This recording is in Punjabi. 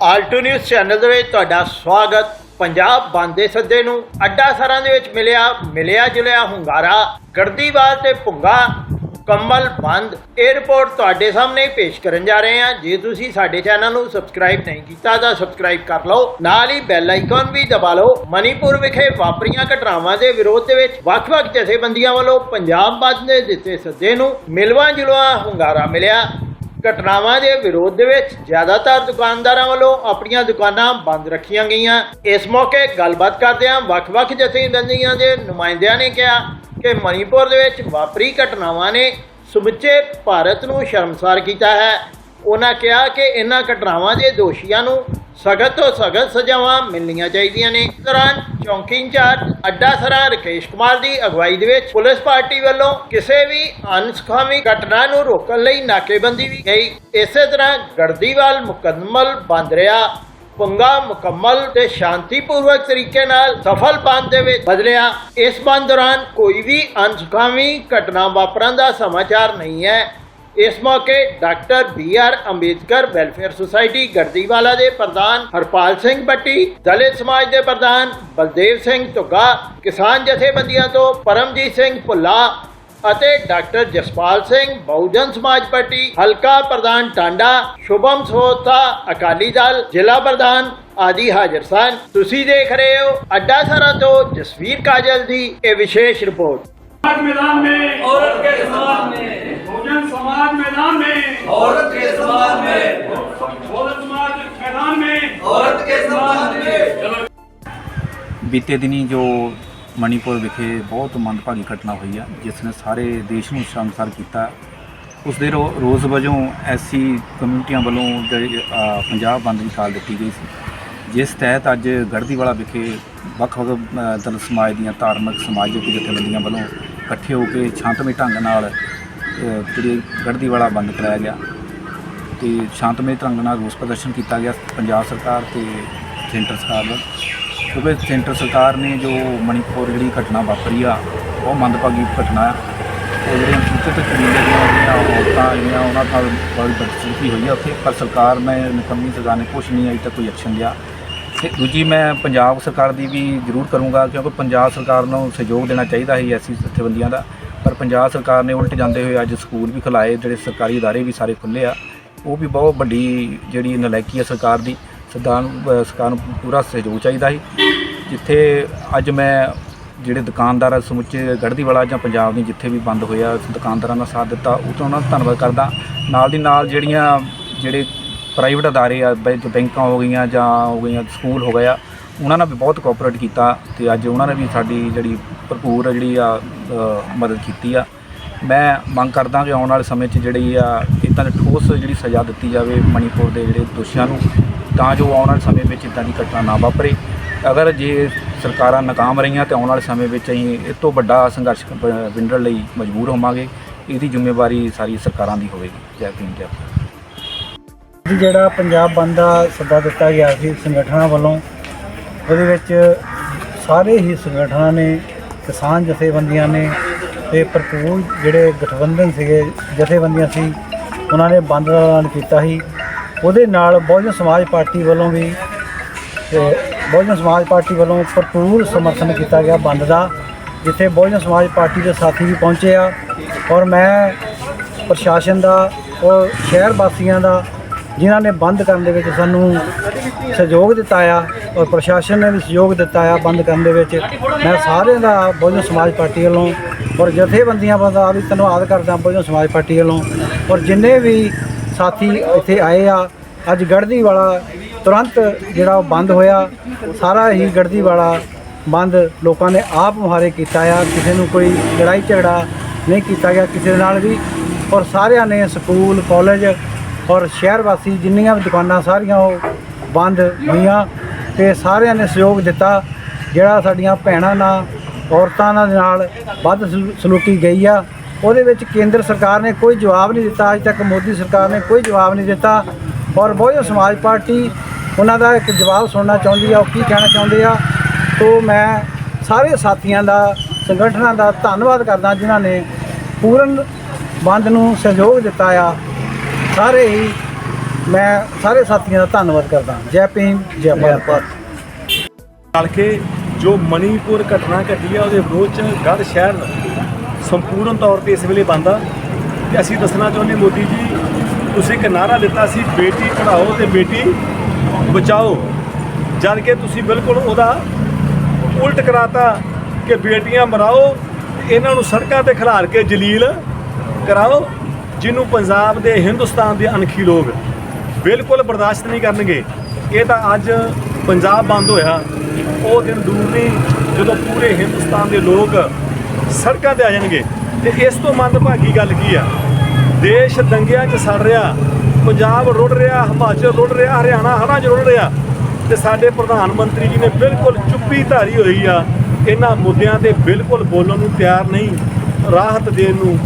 ਆਲਟੋ ਨਿਊਜ਼ ਚੈਨਲ ਦੇ ਵਿੱਚ ਤੁਹਾਡਾ ਸਵਾਗਤ। ਪੰਜਾਬ ਬੰਦ ਦੇ ਸੱਦੇ ਨੂੰ ਅੱਡਾ ਸਰਾਂ ਦੇ ਵਿੱਚ ਮਿਲਿਆ ਮਿਲਿਆ ਜੁਲਿਆ ਹੁੰਗਾਰਾ। ਗੜਦੀਵਾਲ ਤੇ ਭੁੰਗਾ, ਕੰਮਲ ਬੰਦ। ਇਹ ਤੁਹਾਡੇ ਸਾਹਮਣੇ ਪੇਸ਼ ਕਰਨ ਜਾ ਰਹੇ ਹਾਂ। ਜੇ ਤੁਸੀਂ ਸਾਡੇ ਚੈਨਲ ਨੂੰ ਸਬਸਕ੍ਰਾਈਬ ਨਹੀਂ ਕੀਤਾ ਤਾਂ ਸਬਸਕ੍ਰਾਈਬ ਕਰ ਲਓ। ਨਾਲ ਹੀ ਬੈਲ ਆਈਕਨ ਵੀ ਦਬਾ ਲਓ। ਮਨੀਪੁਰ ਵਿਖੇ ਵਾਪਰੀਆਂ ਘਟਨਾਵਾਂ ਦੇ ਵਿਰੋਧ ਦੇ ਵਿੱਚ ਵੱਖ-ਵੱਖ ਜਥੇਬੰਦੀਆਂ ਵੱਲੋਂ ਪੰਜਾਬ ਬੰਦ ਦੇ ਦਿੱਤੇ ਸੱਦੇ ਨੂੰ ਮਿਲਵਾ ਜੁਲਵਾ ਹੁੰਗਾਰਾ ਮਿਲਿਆ। ਘਟਨਾਵਾਂ ਦੇ ਵਿਰੋਧ ਦੇ ਵਿੱਚ ਜ਼ਿਆਦਾਤਰ ਦੁਕਾਨਦਾਰਾਂ ਵੱਲੋਂ ਆਪਣੀਆਂ ਦੁਕਾਨਾਂ ਬੰਦ ਰੱਖੀਆਂ ਗਈਆਂ। ਇਸ ਮੌਕੇ ਗੱਲਬਾਤ ਕਰਦਿਆਂ ਵੱਖ-ਵੱਖ ਜਥੇਬੰਦੀਆਂ ਦੇ ਨੁਮਾਇੰਦਿਆਂ ਨੇ ਕਿਹਾ ਕਿ ਮਣੀਪੁਰ ਦੇ ਵਿੱਚ ਵਾਪਰੀ ਘਟਨਾਵਾਂ ਨੇ ਸਮੁੱਚੇ ਭਾਰਤ ਨੂੰ ਸ਼ਰਮਸਾਰ ਕੀਤਾ ਹੈ। ਉਹਨਾਂ ਕਿਹਾ ਕਿ ਇਹਨਾਂ ਘਟਨਾਵਾਂ ਦੇ ਦੋਸ਼ੀਆਂ ਨੂੰ ਸਖਤ ਤੋਂ ਸਖਤ ਸਜ਼ਾਵਾਂ ਮਿਲਣੀਆਂ ਚਾਹੀਦੀਆਂ ਨੇ। ਇਸ ਦੌਰਾਨ ਚੌਂਕੀ ਇੰਚਾਰਜ, ਅੱਡਾ ਸਰਾਂ ਰਕੇਸ਼ ਕੁਮਾਰ ਦੀ ਅਗਵਾਈ ਦੇ ਵਿੱਚ ਪੁਲਿਸ ਪਾਰਟੀ ਵੱਲੋਂ ਕਿਸੇ ਵੀ ਅਨਸਖਾਮੀ ਘਟਨਾ ਨੂੰ ਰੋਕਣ ਲਈ ਨਾਕੇਬੰਦੀ ਵੀ ਗਈ। ਇਸੇ ਤਰ੍ਹਾਂ ਗੜਦੀਵਾਲ ਮੁਕੰਮਲ ਬੰਦ ਰਿਹਾ। ਪੰਗਾ ਮੁਕੰਮਲ ਤੇ ਸ਼ਾਂਤੀਪੂਰਵਕ ਤਰੀਕੇ ਨਾਲ ਸਫਲ ਬੰਦ ਦੇ ਵਿੱਚ ਬਦਲਿਆ। ਇਸ ਬੰਦ ਦੌਰਾਨ ਕੋਈ ਵੀ ਅਨਸਖਾਮੀ ਘਟਨਾ ਵਾਪਰਨ ਦਾ ਸਮਾਚਾਰ ਨਹੀਂ ਹੈ। ਇਸ ਮੌਕੇ doctor B R Ambedkar welfare society Garhdiwala ਦੇ ਪ੍ਰਧਾਨ ਹਰਪਾਲ ਸਿੰਘ ਬੱਟੀ ਦਲਿਤ ਸਮਾਜ ਦੇ ਪ੍ਰਧਾਨ ਬਲਦੇਵ ਸਿੰਘ ਧੁੱਗਾ, ਕਿਸਾਨ ਜਥੇਬੰਦੀਆਂ ਤੋਂ ਪਰਮਜੀਤ ਸਿੰਘ ਭੁੱਲਾ ਅਤੇ ਡਾਕਟਰ ਜਸਪਾਲ ਸਿੰਘ, ਬਹੁਜਨ ਸਮਾਜ ਪਾਰਟੀ ਹਲਕਾ ਪ੍ਰਧਾਨ ਟਾਂਡਾ, ਸ਼ੁਭਮ ਸੋਤਾ, ਅਕਾਲੀ ਦਲ, ਜ਼ਿਲ੍ਹਾ ਪ੍ਰਧਾਨ ਆਦਿ ਹਾਜ਼ਰ ਸਨ। ਤੁਸੀਂ ਦੇਖ ਰਹੇ ਹੋ ਅੱਡਾ ਸਾਰਾ ਤੋਂ ਜਸਵੀਰ ਕਾਜਲ ਦੀ ਇਹ ਵਿਸ਼ੇਸ਼ ਰਿਪੋਰਟ। समाज मैदान में औरत के समाज में बहुजन समाज मैदान में औरत के समाज में बहुजन समाज मैदान में औरत के समाज में ਬੀਤੇ ਦਿਨੀ ਜੋ ਮਣੀਪੁਰ ਵਿਖੇ ਬਹੁਤ ਮੰਦਭਾਗੀ ਘਟਨਾ ਹੋਈ ਆ ਜਿਸ ਨੇ ਸਾਰੇ ਦੇਸ਼ ਨੂੰ ਸ਼ਰਮਸਾਰ ਕੀਤਾ ਉਸ ਦੇ ਰੋ- ਰੋਜ਼ ਵਜੋਂ ਐਸੀ ਕਮਿਊਨਿਟੀਆਂ ਵੱਲੋਂ ਜਿਹੜੀ, ਅ, ਪੰਜਾਬ ਬੰਦ ਦੀ ਕਾਲ ਦਿੱਤੀ ਗਈ ਸੀ ਜਿਸ ਤਹਿਤ ਅੱਜ ਗੜਦੀਵਾਲਾ ਵਿਖੇ ਵੱਖ-ਵੱਖ ਅ, ਦਲ ਸਮਾਜ ਦੀਆਂ ਧਾਰਮਿਕ ਸਮਾਜਿਕ ਜਥੇਬੰਦੀਆਂ ਵੱਲੋਂ ਇਕੱਠੇ ਹੋ ਕੇ ਸ਼ਾਂਤਮਈ ਢੰਗ ਨਾਲ ਜਿਹੜੀ ਜਿਹੜੀ ਗੜਦੀਵਾਲਾ ਬੰਦ ਕਰਾਇਆ ਗਿਆ ਤੇ ਸ਼ਾਂਤਮਈ ਢੰਗ ਨਾਲ ਰੋਸ ਪ੍ਰਦਰਸ਼ਨ ਕੀਤਾ ਗਿਆ ਪੰਜਾਬ ਸਰਕਾਰ ਤੇ ਸੈਂਟਰ ਸਰਕਾਰ ਦਾ ਕਿਉਂਕਿ ਸੈਂਟਰ ਸਰਕਾਰ ਨੇ ਜੋ ਮਣੀਪੁਰ ਜਿਹੜੀ ਘਟਨਾ ਵਾਪਰੀ ਆ, ਉਹ ਮੰਦਭਾਗੀ ਘਟਨਾ ਆ। ਉਹ ਜਿਹੜੇ ਅਨੁਸੂਚਿਤ ਕਬੀਲੇ ਦੀਆਂ ਔਰਤਾਂ ਜਿਹੜੀਆਂ, ਉਹਨਾਂ ਨਾਲ ਬੜੀ ਬਦਸਲੂਕੀ ਹੋਈ ਆ ਉੱਥੇ। ਪਰ ਸਰਕਾਰ ਨੇ ਨਿਕੰਮੀ ਸਰਕਾਰ ਨੇ ਕੁਛ ਨਹੀਂ, ਅਜੇ ਤੱਕ ਕੋਈ ਐਕਸ਼ਨ ਲਿਆ। ਤੇ ਦੂਜੀ ਮੈਂ ਪੰਜਾਬ ਸਰਕਾਰ ਦੀ ਵੀ ਜ਼ਰੂਰ ਕਰੂੰਗਾ ਕਿਉਂਕਿ ਪੰਜਾਬ ਸਰਕਾਰ ਨੂੰ ਸਹਿਯੋਗ ਦੇਣਾ ਚਾਹੀਦਾ ਹੈ ਐਸੀ ਜਥੇਬੰਦੀਆਂ ਦਾ ਪਰ ਪੰਜਾਬ ਸਰਕਾਰ ਨੇ ਉਲਟ ਜਾਂਦੇ ਹੋਏ ਅੱਜ ਸਕੂਲ ਵੀ ਖੁਲਾਏ ਜਿਹੜੇ ਸਰਕਾਰੀ ادارے ਵੀ ਸਾਰੇ ਖੁੱਲੇ ਆ ਉਹ ਵੀ ਬਹੁਤ ਵੱਡੀ ਜਿਹੜੀ ਨਲਾਇਕੀ ਹੈ ਸਰਕਾਰ ਦੀ ਸਰਕਾਰ ਨੂੰ ਅ, ਸਰਕਾਰ ਨੂੰ ਪੂਰਾ ਸਹਿਯੋਗ ਚਾਹੀਦਾ ਸੀ ਜਿੱਥੇ ਅੱਜ ਮੈਂ ਜਿਹੜੇ ਦੁਕਾਨਦਾਰ ਆ ਸਮੁੱਚੇ ਗੜ੍ਹਦੀਵਾਲਾ ਜਾਂ ਪੰਜਾਬ ਦੀ ਜਿੱਥੇ ਵੀ ਬੰਦ ਹੋਇਆ ਦੁਕਾਨਦਾਰਾਂ ਦਾ ਸਾਥ ਦਿੱਤਾ ਉਹ ਤੋਂ ਉਹਨਾਂ ਦਾ ਧੰਨਵਾਦ ਕਰਦਾ ਨਾਲ ਦੀ ਨਾਲ ਜਿਹੜੀਆਂ ਜਿਹੜੇ ਪ੍ਰਾਈਵੇਟ ਅਦਾਰੇ ਆ ਬੈਂਕ ਬੈਂਕਾਂ ਹੋ ਗਈਆਂ ਜਾਂ ਹੋ ਗਈਆਂ ਸਕੂਲ ਹੋ ਗਿਆ ਉਹਨਾਂ ਨਾਲ ਵੀ ਬਹੁਤ ਕੋਆਪਰੇਟ ਕੀਤਾ ਤੇ ਅੱਜ ਉਹਨਾਂ ਨੇ ਵੀ ਸਾਡੀ ਜਿਹੜੀ ਭਰਪੂਰ ਜਿਹੜੀ ਆ ਅ, ਮਦਦ ਕੀਤੀ ਆ। ਮੈਂ ਮੰਗ ਕਰਦਾ ਕਿ ਆਉਣ ਵਾਲੇ ਸਮੇਂ 'ਚ ਜਿਹੜੀ ਆ ਇਦਾਂ ਦੀ ਠੋਸ ਜਿਹੜੀ ਸਜ਼ਾ ਦਿੱਤੀ ਜਾਵੇ ਮਣੀਪੁਰ ਦੇ ਜਿਹੜੇ ਦੋਸ਼ੀਆਂ ਨੂੰ ਤਾਂ ਜੋ ਆਉਣ ਵਾਲੇ ਸਮੇਂ ਵਿੱਚ ਇਦਾਂ ਦੀ ਘਟਨਾ ਨਾ ਵਾਪਰੇ। ਅਗਰ ਜੇ ਸਰਕਾਰਾਂ ਨਾਕਾਮ ਰਹੀਆਂ ਤੇ ਆਉਣ ਵਾਲੇ ਸਮੇਂ ਵਿੱਚ ਅਸੀਂ ਇਹ ਤੋਂ ਵੱਡਾ ਸੰਘਰਸ਼ ਕ- ਵਿੰਡਣ ਲਈ ਮਜਬੂਰ ਹੋਵਾਂਗੇ ਇਹਦੀ ਜ਼ਿੰਮੇਵਾਰੀ ਸਾਰੀ ਸਰਕਾਰਾਂ ਦੀ ਹੋਵੇਗੀ। ਜੈ ਭੀਮ ਜੈ ਭਾਰਤ। ਜੀ ਜਿਹੜਾ ਪੰਜਾਬ ਬੰਦ ਦਾ ਸੱਦਾ ਦਿੱਤਾ ਗਿਆ ਸੀ ਸੰਗਠਨਾਂ ਵੱਲੋਂ, ਉਹਦੇ ਵਿੱਚ ਸਾਰੇ ਹੀ ਸੰਗਠਨਾਂ ਨੇ, ਕਿਸਾਨ ਜਥੇਬੰਦੀਆਂ ਨੇ ਤੇ ਭਰਪੂਰ ਜਿਹੜੇ ਗਠਬੰਧਨ ਸੀਗੇ, ਜਥੇਬੰਦੀਆਂ ਸੀ, ਉਹਨਾਂ ਨੇ ਬੰਦ ਦਾ ਐਲਾਨ ਕੀਤਾ ਸੀ। ਉਹਦੇ ਨਾਲ ਬਹੁਜਨ ਸਮਾਜ ਪਾਰਟੀ ਵੱਲੋਂ ਵੀ ਤੇ ਬਹੁਜਨ ਸਮਾਜ ਪਾਰਟੀ ਵੱਲੋਂ ਭਰਪੂਰ ਸਮਰਥਨ ਕੀਤਾ ਗਿਆ ਬੰਦ ਦਾ, ਜਿੱਥੇ ਬਹੁਜਨ ਸਮਾਜ ਪਾਰਟੀ ਦੇ ਸਾਥੀ ਵੀ ਪਹੁੰਚੇ ਆ। ਔਰ ਮੈਂ ਪ੍ਰਸ਼ਾਸਨ ਦਾ, ਔਰ ਸ਼ਹਿਰ ਵਾਸੀਆਂ ਦਾ ਜਿਨ੍ਹਾਂ ਨੇ ਬੰਦ ਕਰਨ ਦੇ ਵਿੱਚ ਸਾਨੂੰ ਸਹਿਯੋਗ ਦਿੱਤਾ ਆ ਔਰ ਪ੍ਰਸ਼ਾਸਨ ਨੇ ਵੀ ਸਹਿਯੋਗ ਦਿੱਤਾ ਆ ਬੰਦ ਕਰਨ ਦੇ ਵਿੱਚ। ਮੈਂ ਸਾਰਿਆਂ ਦਾ ਬਹੁਜਨ ਸਮਾਜ ਪਾਰਟੀ ਵੱਲੋਂ ਔਰ ਜਥੇਬੰਦੀਆਂ ਦਾ ਵੀ ਧੰਨਵਾਦ ਕਰਦਾ ਬਹੁਜਨ ਸਮਾਜ ਪਾਰਟੀ ਵੱਲੋਂ। ਔਰ ਜਿੰਨੇ ਵੀ ਸਾਥੀ ਇੱਥੇ ਆਏ ਆ, ਅੱਜ ਗੜਦੀ ਵਾਲਾ ਤੁਰੰਤ ਜਿਹੜਾ ਉਹ ਬੰਦ ਹੋਇਆ, ਸਾਰਾ ਹੀ ਗੜਦੀ ਵਾਲਾ ਬੰਦ ਲੋਕਾਂ ਨੇ ਆਪ ਮੁਹਾਰੇ ਕੀਤਾ ਆ, ਕਿਸੇ ਨੂੰ ਕੋਈ ਲੜਾਈ ਝਗੜਾ ਨਹੀਂ ਕੀਤਾ ਗਿਆ ਕਿਸੇ ਦੇ ਨਾਲ ਵੀ। ਔਰ ਸਾਰਿਆਂ ਨੇ ਸਕੂਲ, ਕਾਲਜ ਔਰ ਸ਼ਹਿਰ ਵਾਸੀ ਜਿੰਨੀਆਂ ਵੀ ਦੁਕਾਨਾਂ ਸਾਰੀਆਂ ਉਹ ਬੰਦ ਹੋਈਆਂ ਤੇ ਸਾਰਿਆਂ ਨੇ ਸਹਿਯੋਗ ਦਿੱਤਾ, ਜਿਹੜਾ ਸਾਡੀਆਂ ਭੈਣਾਂ ਨਾਲ, ਔਰਤਾਂ ਨਾਲ ਨਾਲ ਵੱਧ ਸਲੂ- ਸਲੂਕੀ ਗਈ ਆ। ਉਹਦੇ ਵਿੱਚ ਕੇਂਦਰ ਸਰਕਾਰ ਨੇ ਕੋਈ ਜਵਾਬ ਨਹੀਂ ਦਿੱਤਾ, ਅੱਜ ਤੱਕ ਮੋਦੀ ਸਰਕਾਰ ਨੇ ਕੋਈ ਜਵਾਬ ਨਹੀਂ ਦਿੱਤਾ। ਔਰ ਬਹੁਜਨ ਸਮਾਜ ਪਾਰਟੀ ਉਹਨਾਂ ਦਾ ਇੱਕ ਜਵਾਬ ਸੁਣਨਾ ਚਾਹੁੰਦੀ ਆ, ਉਹ ਕੀ ਕਹਿਣਾ ਚਾਹੁੰਦੇ ਆ? ਤੋਂ ਮੈਂ ਸਾਰੇ ਸਾਥੀਆਂ ਦਾ, ਸੰਗਠਨਾਂ ਦਾ ਧੰਨਵਾਦ ਕਰਦਾ, ਜਿਨ੍ਹਾਂ ਨੇ ਪੂਰਨ ਬੰਦ ਨੂੰ ਸਹਿਯੋਗ ਦਿੱਤਾ ਆ। ਸਾਰੇ ਹੀ ਮੈਂ ਸਾਰੇ ਸਾਥੀਆਂ ਦਾ ਧੰਨਵਾਦ ਕਰਦਾ। ਜੈ ਭੀਮ, ਜੈ ਭਾਰਤ। ਨਾਲ ਕੇ ਜੋ ਮਣੀਪੁਰ ਘਟਨਾ ਘਟੀ ਆ, ਉਹਦੇ ਵਿਰੋਧ ਚ ਗੜ ਸ਼ਹਿਰ ਸੰਪੂਰਨ ਤੌਰ ਤੇ ਇਸ ਵੇਲੇ ਬੰਦ ਆ। ਤੇ ਅਸੀਂ ਦੱਸਣਾ ਚਾਹੁੰਦੇ ਮੋਦੀ ਜੀ, ਤੁਸੀਂ ਇੱਕ ਨਾਰਾ ਦਿੱਤਾ ਸੀ, ਬੇਟੀ ਪੜ੍ਹਾਓ ਤੇ ਬੇਟੀ ਬਚਾਓ। ਜਦ ਕਿ ਤੁਸੀਂ ਬਿਲਕੁਲ ਉਹਦਾ ਉਲਟ ਕਰਾਤਾ ਕਿ ਬੇਟੀਆਂ ਮਰਾਓ ਇਹਨਾਂ ਨੂੰ ਸੜਕਾਂ ਤੇ ਖਿਲਾਰ ਕੇ ਜਲੀਲ ਕਰਾਓ। ਜਿਹਨੂੰ ਪੰਜਾਬ ਦੇ ਹਿੰਦੁਸਤਾਨ ਦੇ ਅਣਖੀ ਲੋਕ ਬਿਲਕੁਲ ਬਰਦਾਸ਼ਤ ਨਹੀਂ ਕਰਨਗੇ, ਇਹ ਤਾਂ ਅੱਜ ਪੰਜਾਬ ਬੰਦ ਹੋਇਆ। ਉਹ ਦਿਨ ਦੂਰ ਨਹੀਂ, ਜਦੋਂ ਪੂਰੇ ਹਿੰਦੁਸਤਾਨ ਦੇ ਲੋਕ ਸੜਕਾਂ ਤੇ ਆ ਜਾਣਗੇ। ਤੇ ਇਸ ਤੋਂ ਮੰਦਭਾਗੀ ਗੱਲ ਕੀ ਆ? ਦੇਸ਼ ਦੰਗਿਆਂ 'ਚ ਸੜ ਰਿਹਾ, ਪੰਜਾਬ ਰੁੜ ਰਿਹਾ, ਹਿਮਾਚਲ ਰੁੜ ਰਿਹਾ, ਹਰਿਆਣਾ ਹੜ੍ਹਾਂ 'ਚ ਰੁੜ ਰਿਹਾ। ਤੇ ਸਾਡੇ ਪ੍ਰਧਾਨ ਮੰਤਰੀ ਜੀ ਨੇ ਬਿਲਕੁਲ ਚੁੱਪੀ ਧਾਰੀ ਹੋਈ ਆ। ਇਹਨਾਂ ਮੁੱਦਿਆਂ ਤੇ ਬਿਲਕੁਲ ਬੋਲਣ ਨੂੰ ਤਿਆਰ ਨਹੀਂ, ਰਾਹਤ ਦੇਣ ਨੂੰ